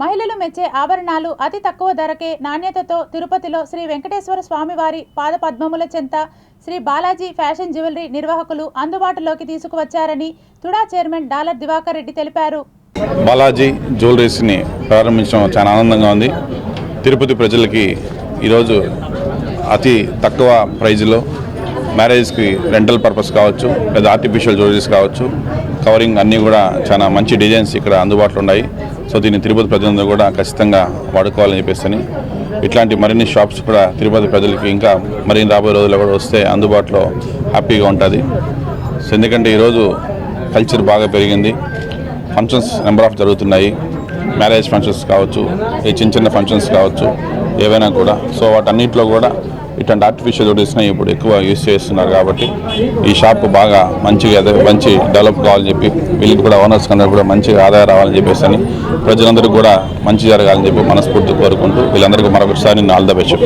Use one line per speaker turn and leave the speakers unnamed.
మహిళలు మెచ్చే ఆభరణాలు అతి తక్కువ ధరకే నాణ్యతతో తిరుపతిలో శ్రీ వెంకటేశ్వర స్వామివారి పాదపద్మముల చెంత శ్రీ బాలాజీ ఫ్యాషన్ జ్యువెలరీ నిర్వాహకులు అందుబాటులోకి తీసుకువచ్చారని తుడా చైర్మన్ డాలర్ దివాకర్ రెడ్డి తెలిపారు.
బాలాజీ జ్యువెలరీస్ని ప్రారంభించడం చాలా ఆనందంగా ఉంది. తిరుపతి ప్రజలకి ఈరోజు అతి తక్కువ ప్రైజ్లో మ్యారేజ్కి రెంటల్ పర్పస్ కావచ్చు లేదా ఆర్టిఫిషియల్ జ్యువెలరీస్ కావచ్చు. కవరింగ్ అన్నీ కూడా చాలా మంచి డిజైన్స్ ఇక్కడ అందుబాటులో ఉన్నాయి. సో దీన్ని తిరుపతి ప్రజలందరూ కూడా ఖచ్చితంగా వాడుకోవాలని చెప్పేసి ఇట్లాంటి మరిన్ని షాప్స్ కూడా తిరుపతి ప్రజలకి ఇంకా మరిన్ని రాబోయే రోజుల్లో కూడా వస్తే అందుబాటులో హ్యాపీగా ఉంటుంది. సో ఎందుకంటే ఈరోజు కల్చర్ బాగా పెరిగింది. ఫంక్షన్స్ నెంబర్ ఆఫ్ జరుగుతున్నాయి. మ్యారేజ్ ఫంక్షన్స్ కావచ్చు ఈ చిన్న చిన్న ఫంక్షన్స్ కావచ్చు. ఏవైనా కూడా. సో వాటన్నిటిలో కూడా ఇట్లాంటి ఆర్టిఫిషియల్ జ్యువెలరీస్ని ఇప్పుడు ఎక్కువ యూస్ చేస్తున్నారు కాబట్టి ఈ షాప్ బాగా మంచిగా అదే మంచి డెవలప్ కావాలని చెప్పి వీళ్ళకి కూడా ఓనర్స్ అందరూ కూడా మంచిగా ఆదాయం రావాలని చెప్పేసి అని ప్రజలందరూ కూడా మంచి జరగాలని చెప్పి మనస్ఫూర్తి కోరుకుంటూ వీళ్ళందరికీ మరొకసారి నేను ఆల్ ద బెస్ట్